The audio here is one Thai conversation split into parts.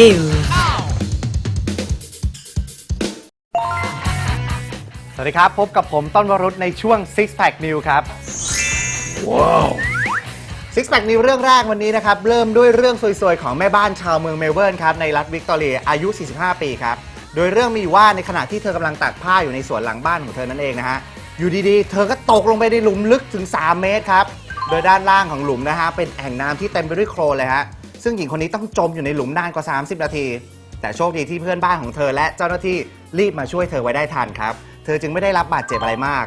News สวัสดีครับ พบกับผมต้นวรุษในช่วง Six Pack New ครับ ว้าว Six Pack New เรื่องแรกวันนี้นะครับ เริ่มด้วยเรื่องซวยๆ ของแม่บ้านชาวเมืองเมลเบิร์นครับ ในรัฐวิกตอเรียอายุ 45 ปีครับ โดยเรื่องมีอยู่ว่าในขณะที่เธอกำลังตักผ้าอยู่ในสวนหลังบ้านของเธอนั่นเองนะฮะ อยู่ดีๆ เธอก็ตกลงไปในหลุมลึกถึง 3 เมตรครับ โดยด้านล่างของหลุมนะฮะเป็นแอ่งน้ำที่เต็มไปด้วยโคลนเลยฮะ ซึ่งหญิงคนนี้ต้องจมอยู่ในหลุมนานกว่า 30 นาที แต่โชคดีที่เพื่อนบ้านของเธอและเจ้าหน้าที่รีบมาช่วยเธอไว้ได้ทันครับ เธอจึงไม่ได้รับบาดเจ็บอะไรมาก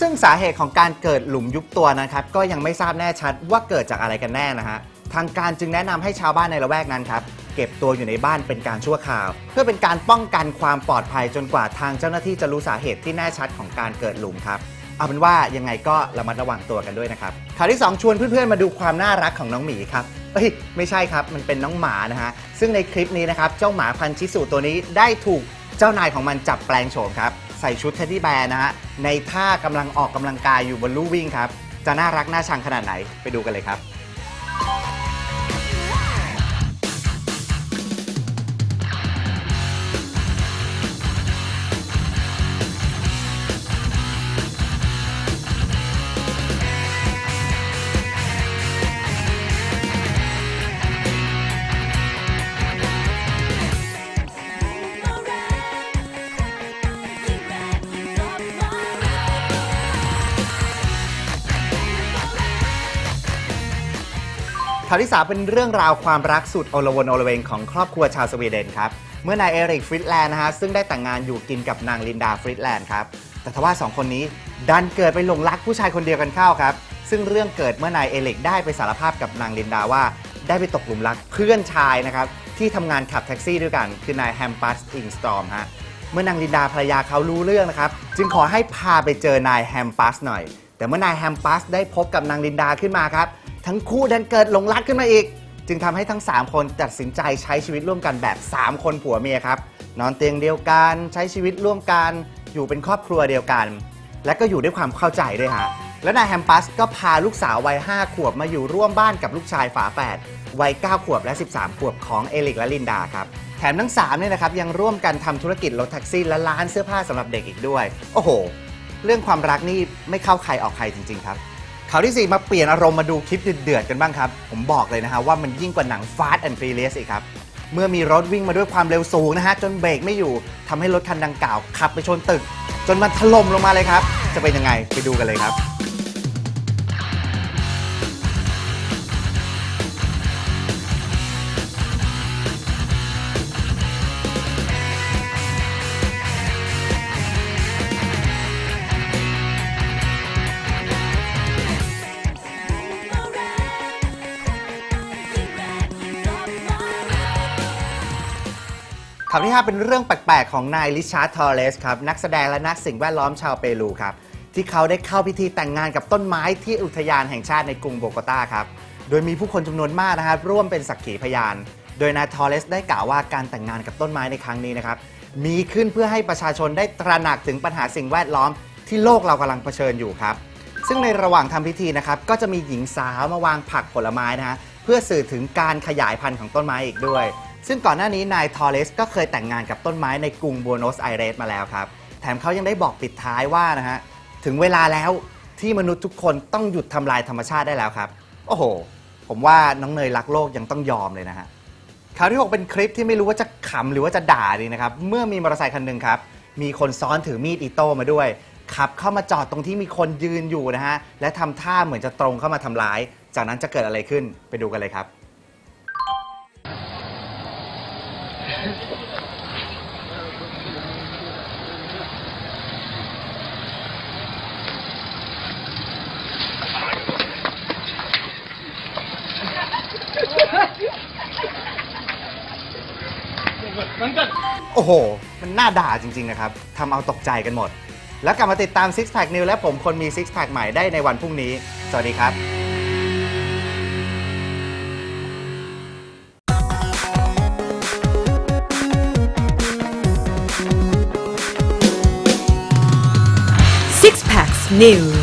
ซึ่งสาเหตุของการเกิดหลุมยุบตัวนะครับ ก็ยังไม่ทราบแน่ชัดว่าเกิดจากอะไรกันแน่นะฮะ ทางการจึงแนะนำให้ชาวบ้านในละแวกนั้นครับเก็บตัวอยู่ในบ้านเป็นการชั่วคราว เพื่อเป็นการป้องกันความปลอดภัยจนกว่าทางเจ้าหน้าที่จะรู้สาเหตุที่แน่ชัดของการเกิดหลุมครับเอาเป็นว่ายังไงก็ระมัดระวังตัวกันด้วยนะครับข่าวที่ 2 ชวนเพื่อนๆมาดูความน่ารักของน้องหมีครับ เอ้ยไม่ใช่ครับมันเป็นน้องหมานะฮะซึ่งในคลิปนี้นะครับเจ้าหมาพันธุ์ชิสุตัวนี้ได้ถูกเจ้านายของมันจับแปลงโฉมครับใส่ชุดเท็ดดี้แบร์นะฮะในท่ากำลังออกกำลังกายอยู่บนลู่วิ่งครับจะน่ารักน่าชังขนาดไหนไปดูกันเลยครับ ข่าวที่ 3 เป็นเรื่องราวความรักสุดโอลวนโอลเวงของครอบครัวชาวสวีเดนครับ เมื่อนายเอริกฟริดแลนด์นะฮะซึ่งได้แต่งงานอยู่กินกับนางลินดาฟริดแลนด์ครับ แต่ทว่าสองคนนี้ดันเกิดไปหลงรักผู้ชายคนเดียวกันเข้าครับ ซึ่งเรื่องเกิดเมื่อนายเอริกได้ไปสารภาพกับนางลินดาว่า ได้ไปตกหลุมรักเพื่อนชายนะครับที่ทำงานขับแท็กซี่ด้วยกัน คือนายแฮมปัสอิงสตอมฮะเมื่อนางลินดาภรรยาเขารู้เรื่องนะครับ จึงขอให้พาไปเจอนายแฮมปัสหน่อย แต่เมื่อนายแฮมปัสได้พบกับนางลินดาขึ้นมาครับ ทั้งคู่ดันเกิดหลงรักขึ้นมาอีก จึงทำให้ทั้ง 3 คนตัดสินใจใช้ชีวิตร่วมกันแบบ 3 คนผัวเมียครับ นอนเตียงเดียวกันใช้ชีวิตร่วมกัน อยู่เป็นครอบครัวเดียวกัน และก็อยู่ด้วยความเข้าใจด้วยฮะและนายแฮมปัสก็พาลูกสาววัย 5 ขวบมาอยู่ร่วมบ้านกับลูกชายฝาแฝดวัย 9 ขวบและ 13 ขวบของเอลิกและลินดาครับ แถมทั้ง3เนี่ยนะครับยังร่วมกันทำธุรกิจรถแท็กซี่และร้านเสื้อผ้าสำหรับเด็กอีกด้วย โอ้โห เรื่องความรักนี่ไม่เข้าใครออกใครจริง ๆ ครับ ข่าวที่ 4 มาเปลี่ยนอารมณ์มาดูคลิปเดือดๆกันบ้างครับ ผมบอกเลยนะฮะว่ามันยิ่งกว่าหนัง Fast and Furious อีกครับ เมื่อมีรถวิ่งมาด้วยความเร็วสูงนะฮะ จนเบรกไม่อยู่ทำให้รถคันดังกล่าวขับไปชนตึก จนมันถล่มลงมาเลยครับ จะเป็นยังไงไปดูกันเลยครับ ข่าวที่ 5 เป็นเรื่องแปลก ๆ ของนายลิชาร์ดทอร์เรสครับ นักแสดงและนักสิ่งแวดล้อมชาวเปรูครับ ที่เขาได้เข้าพิธีแต่งงานกับต้นไม้ที่อุทยานแห่งชาติในกรุงโบโกตาครับ โดยมีผู้คนจำนวนมากนะครับร่วมเป็นสักขีพยาน โดยนายทอร์เรสได้กล่าวว่าการแต่งงานกับต้นไม้ในครั้งนี้นะครับมีขึ้นเพื่อให้ประชาชนได้ตระหนักถึงปัญหาสิ่งแวดล้อมที่โลกเรากำลังเผชิญอยู่ครับ ซึ่งในระหว่างทำพิธีนะครับก็จะมีหญิงสาวมาวางผักผลไม้นะฮะเพื่อสื่อถึงการขยายพันธุ์ของต้นไม้อีกด้วย ซึ่งก่อนหน้านี้นายทอร์เรสก็เคยแต่งงานกับต้นไม้ในกรุงบัวโนสไอเรสมาแล้วครับ แถมเขายังได้บอกปิดท้ายว่านะฮะ ถึงเวลาแล้วที่มนุษย์ทุกคนต้องหยุดทำลายธรรมชาติได้แล้วครับ โอ้โห ผมว่าน้องเนยรักโลกยังต้องยอมเลยนะฮะข่าวที่ 6 เป็นคลิปที่ไม่รู้ว่าจะขำหรือว่าจะด่าดีนะครับ เมื่อมีมอเตอร์ไซค์คันหนึ่งครับ มีคนซ้อนถือมีดอิโต้มาด้วย ขับเข้ามาจอดตรงที่มีคนยืนอยู่นะฮะ และทำท่าเหมือนจะตรงเข้ามาทำร้าย จากนั้นจะเกิดอะไรขึ้นไปดูกันเลยครับ โอ้โห มันน่าด่าจริง ๆ นะครับ ทำเอาตกใจกันหมด แล้วกลับมาติดตาม Six Pack New และผมคนมี Six Pack ใหม่ได้ในวันพรุ่งนี้ สวัสดีครับ Six Packs News